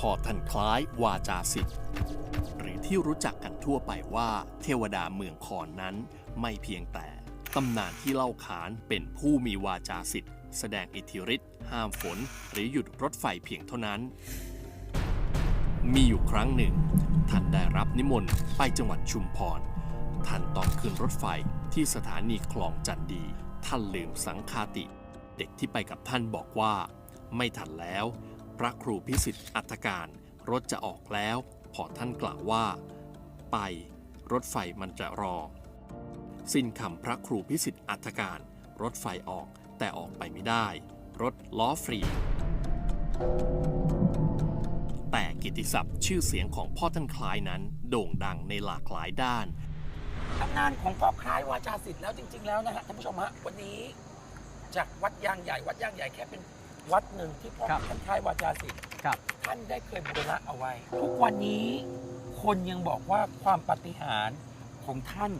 พอท่านคล้ายวาจาสิทธิ์หรือที่รู้จักกันทั่วไปว่า เทวดาเมืองคอนนั้นไม่เพียงแต่ตำนานที่เล่าขานเป็นผู้มีวาจาสิทธิ์แสดงอิทธิฤทธิ์ห้ามฝน หรือหยุดรถไฟเพียงเท่านั้น มีอยู่ครั้งหนึ่ง ท่านได้รับนิมนต์ไปจังหวัดชุมพร ท่านต้องขึ้นรถไฟที่สถานีคลองจันดี ท่านลืมสังคาติ เด็กที่ไปกับท่านบอกว่า ไม่ทันแล้ว พระครูพิสิทธิ์อัตการ รถจะออกแล้ว พอท่านกล่าวว่า ไป รถไฟมันจะรอ สิ้นคำพระครูพิสิทธิ์อัตการ รถไฟออกแต่ออกไปไม่ได้ รถล้อฟรี แต่กิตติศัพท์ชื่อเสียงของพ่อท่านคล้ายนั้นโด่งดังในหลากหลายด้านตำนานของพ่อคล้ายวาจาศิษย์แล้วจริง ๆ แล้วนะฮะท่านผู้ชมฮะวันนี้ จากวัดยางใหญ่วัดยางใหญ่แค่เป็น วัดหนึ่งที่พ่อครับท่านคล้ายวาจาศิษย์ครับ ท่านได้เคยบูรณะเอาไว้ ทุกวันนี้คนยังบอกว่าความปาฏิหาริย์ของท่าน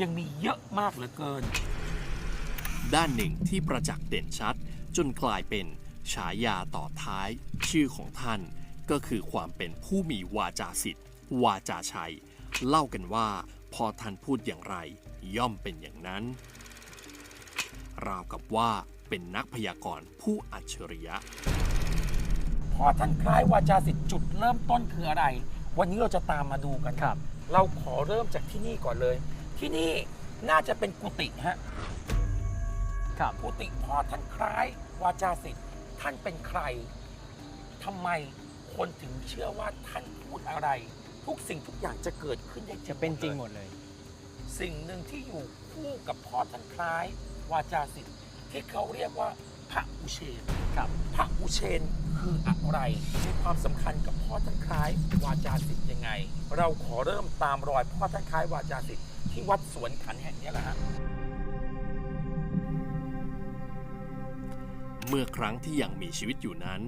ยังมีเยอะมากเหลือเกิน ด้านหนึ่งที่ประจักษ์เด่นชัด จนกลายเป็นฉายาต่อท้าย ชื่อของท่าน ก็คือความเป็นผู้มีวาจาสิทธิ์วาจาชัย เล่ากันว่า พอท่านพูดอย่างไร ย่อมเป็นอย่างนั้น ราวกับว่า เป็นนักพยากรณ์ผู้อัจฉริยะพ่อท่านคล้ายวาจาศิษย์จุดเริ่มต้นคืออะไร วันนี้เราจะตามมาดูกันครับ เราขอเริ่มจากที่นี่ก่อนเลย ที่นี่น่าจะเป็นกุฏิฮะครับกุฏิพ่อท่านคล้ายวาจาศิษย์ท่านเป็นใครทำไมคนถึงเชื่อว่าท่านพูดอะไร ทุกสิ่งทุกอย่างจะเกิดขึ้นได้จะเป็นจริงหหมมดดเลย สิ่งหนึ่งที่อยู่คู่กับพ่อท่านคล้ายวาจาศิษย์ ที่เขาเรียกว่าพระอุเชนครับพระอุเชนคืออะไรมีความสำคัญกับพ่อท่านคล้ายวาจาศิษย์ยังไง เราขอเริ่มตามรอยพ่อท่านคล้ายวาจาศิษย์ที่วัดสวนขันแห่งนี้แหละฮะเมื่อครั้งที่ยังมีชีวิตอยู่นั้น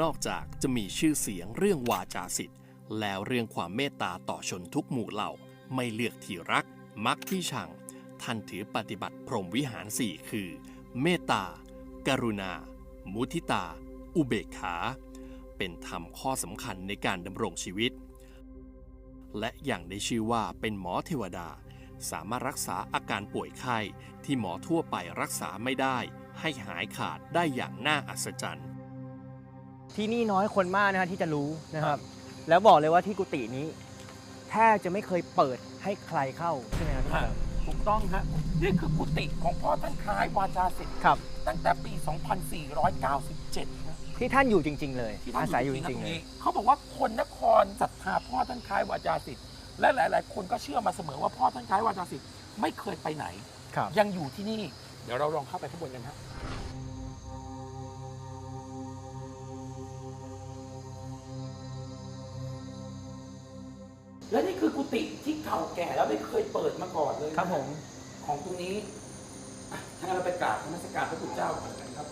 นอกจากจะมีชื่อเสียงเรื่องวาจาสิทธิ์แล้วเรื่องความเมตตาต่อชนทุกหมู่เหล่า ไม่เลือกที่รัก มักที่ชัง ท่านถือปฏิบัติพรหมวิหารสี่คือ เมตตากรุณา มุทิตา อุเบกขา เป็นธรรมข้อสำคัญในการดำรงชีวิต และอย่างได้ชื่อว่าเป็นหมอเทวดา สามารถรักษาอาการป่วยไข้ที่หมอทั่วไปรักษาไม่ได้ ให้หายขาดได้อย่างน่าอัศจรรย์ ที่นี่น้อยคนมากนะฮะที่จะรู้นะครับ แล้วบอกเลยว่าที่กุฏินี้แทบจะไม่เคยเปิดให้ใครเข้าใช่ไหมครับพี่ฮะเติมถูกต้องฮะนี่คือกุฏิของพ่อท่านคล้ายวาจาศิษย์ครับ ตั้งแต่ปี 2497นะที่ท่านอยู่จริง ๆ เลยที่ท่านอาศัยอยู่จที่ริงๆเลยเขาบอกว่าคนนครศรัทธาพ่อท่านคล้ายวาจาศิษย์และหลาย ๆ คนก็เชื่อมาเสมอว่าพ่อท่านคล้ายวาจาศิษย์ไม่เคยไปไหนครับยังอยู่ที่นี่ เดี๋ยวเราลองเข้าไปข้างบนกันฮะ และนี่คือกุฏิที่เก่าแก่แล้วไม่เคยเปิดมาก่อนเลยครับผมของตรงนี้อะถ้างั้นเราไปกราบนมัสการพระพุทธเจ้าก่อนกันครับ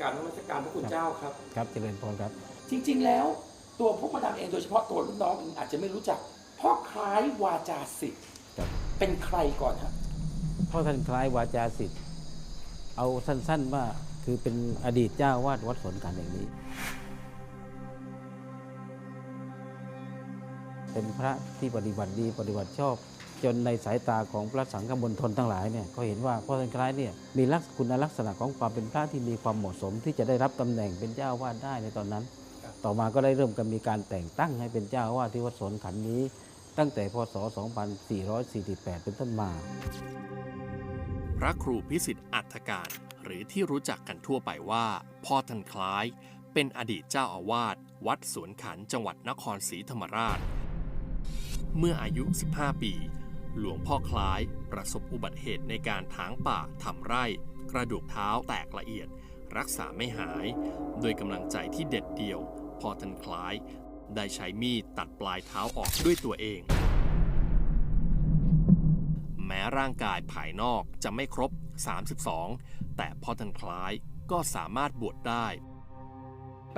กราบนมัสการพระคุณเจ้าครับ ครับเจริญพรครับ จริงๆแล้วตัวพวกมาดามเองโดยเฉพาะตัวรุ่นน้องเองอาจจะไม่รู้จักพ่อคล้ายวาจาสิทธิ์ครับ เป็นใครก่อนฮะพ่อท่านคล้ายวาจาสิทธิ์ เอาสั้นๆว่าคือเป็นอดีตเจ้าวาดวัดสวนกันแห่งนี้ เป็นพระที่ปฏิบัติดีปฏิบัติชอบ จนในสายตาของพระสังฆมณฑลทั้งหลายเนี่ยก็เห็นว่าพ่อท่านคล้ายเนี่ยมีลักษคุณลักษณะของความเป็นพระที่มีความเหมาะสม ที่จะได้รับตำแหน่งเป็นเจ้าวาดได้ในตอนนั้น ต่อมาก็ได้เริ่มกันมีการแต่งตั้งให้เป็นเจ้าวาดที่วัดสวนขันนี้ ตั้งแต่พศ 2448 เป็นต้นมา ระครูพิสิทธิ์อัฏการ หรือที่รู้จักกันทั่วไปว่า พ่อท่านคล้าย เป็นอดีตเจ้าอาวาสวัดสวนขันจังหวัดนครศรีธรรมราช เมื่ออายุ 15 ปี หลวงพ่อคล้ายประสบอุบัติเหตุในการถางป่าทำไร่ กระดูกเท้าแตกละเอียด รักษาไม่หาย โดยกำลังใจที่เด็ดเดี่ยว พ่อท่านคล้าย ได้ใช้มีดตัดปลายเท้าออกด้วยตัวเอง ร่างกายภายนอกจะไม่ครบ 32 แต่พ่อท่านคล้ายก็สามารถบวชได้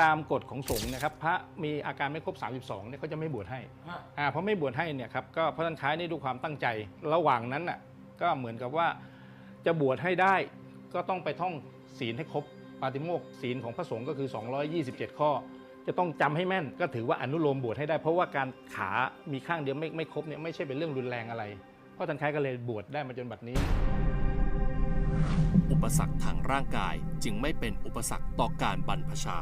ตามกฎของสงฆ์นะครับ พระมีอาการไม่ครบ 32เนี่ยเขาจะไม่บวชให้อ่าเพราะไม่บวชให้เนี่ยครับก็พระท่านคล้ายนี่ด้วยความตั้งใจระหว่างนั้นน่ะก็เหมือนกับว่าจะบวชให้ได้ก็ต้องไปท่องศีลให้ครบปาติโมกข์ศีลของพระสงฆ์ก็คือ 227 ข้อ จะต้องจำให้แม่นก็ถือว่าอนุโลมบวชให้ได้ เพราะว่าการขามีข้างเดียวไม่ไม่ครบเนี่ยไม่ใช่เป็นเรื่องรุนแรงอะไรเพ่อท่านคล้ายก็เลยบวชได้มาจนบัดนี้ อุปสรรคทางร่างกายจึงไม่เป็นอุปสรรคต่อการบรรพชา